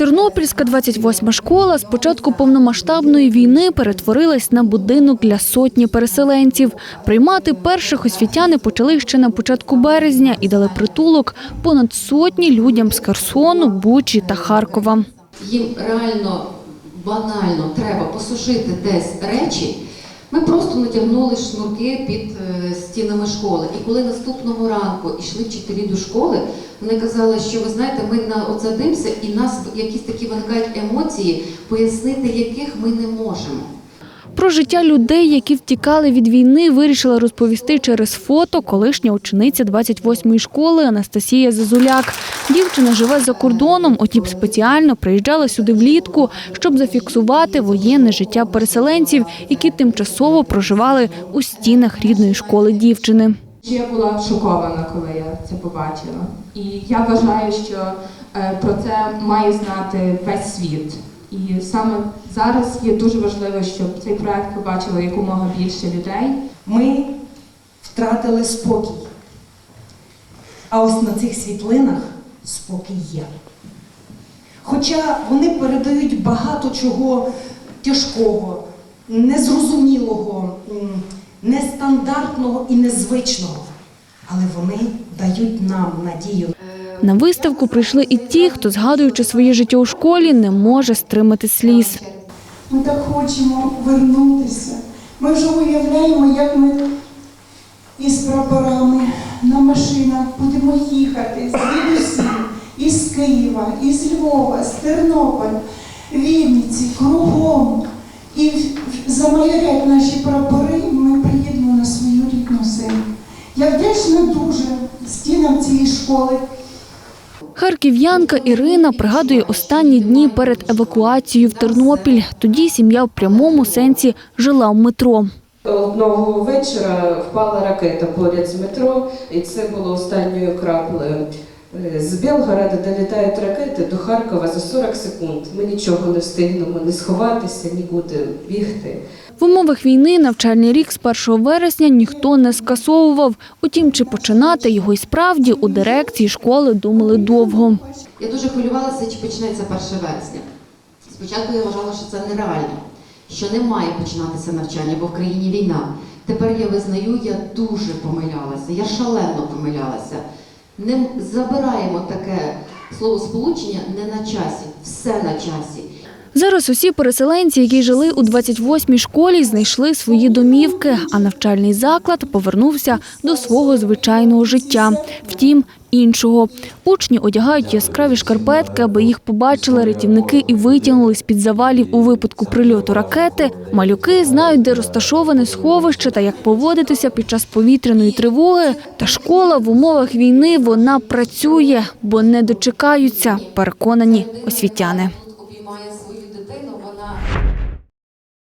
Тернопільська 28 школа з початку повномасштабної війни перетворилась на будинок для сотні переселенців. Приймати перших освітяни почали ще на початку березня і дали притулок понад сотні людям з Херсону, Бучі та Харкова. їм реально банально треба посушити десь речі, ми просто натягнули шнурки під е, стінами школи. І коли наступного ранку йшли вчителі до школи, вони казали, що ви знаєте, ми на оце дивимося, і нас якісь такі виникають емоції, пояснити яких ми не можемо. Про життя людей, які втікали від війни, вирішила розповісти через фото колишня учениця 28-ї школи Анастасія Зазуляк. Дівчина живе за кордоном, отіп спеціально приїжджала сюди влітку, щоб зафіксувати воєнне життя переселенців, які тимчасово проживали у стінах рідної школи дівчини. Я була шокована, коли я це побачила. І я вважаю, що е, про це має знати весь світ. І саме зараз є дуже важливо, щоб цей проект побачило якомога більше людей. Ми втратили спокій. А ось на цих світлинах спокій є. Хоча вони передають багато чого тяжкого, незрозумілого, нестандартного і незвичного. Але вони дають нам надію На виставку прийшли і ті, хто, згадуючи своє життя у школі, не може стримати сліз. Ми так хочемо вернутися. Ми вже уявляємо, як ми із прапорами на машинах будемо їхати звідусі, із Києва, із Львова, з Тернополя, Вінниці, кругом. І в- наші прапори, і ми приїдемо на свою рідну землю. Вдячна дуже стінам цієї школи. Харків'янка Ірина пригадує останні дні перед евакуацією в Тернопіль. Тоді сім'я в прямому сенсі жила в метро. Одного вечора впала ракета поряд з метро, і це було останньою краплею. Е, З Белгорода долітають ракети до Харкова за 40 секунд. Ми нічого не встигнемо не сховатися, нікуди бігти. В умовах війни навчальний рік з 1 вересня ніхто не скасовував. Утім, чи починати його й справді у дирекції школи думали довго. Я дуже хвилювалася, чи почнеться 1 вересня. Спочатку я вважала, що це нереально, що не має починатися навчання, бо в країні війна. Тепер я визнаю, я дуже помилялася, я шалено помилялася. Не забираємо таке словосполучення не на часі, все на часі. Зараз усі переселенці, які жили у 28-й школі, знайшли свої домівки, а навчальний заклад повернувся до свого звичайного життя. Втім, іншого. Учні одягають яскраві шкарпетки, аби їх побачили рятівники і витягнули з-під завалів у випадку прильоту ракети. Малюки знають, де розташоване сховище та як поводитися під час повітряної тривоги. Та школа в умовах війни вона працює, бо не дочекаються, переконані освітяни.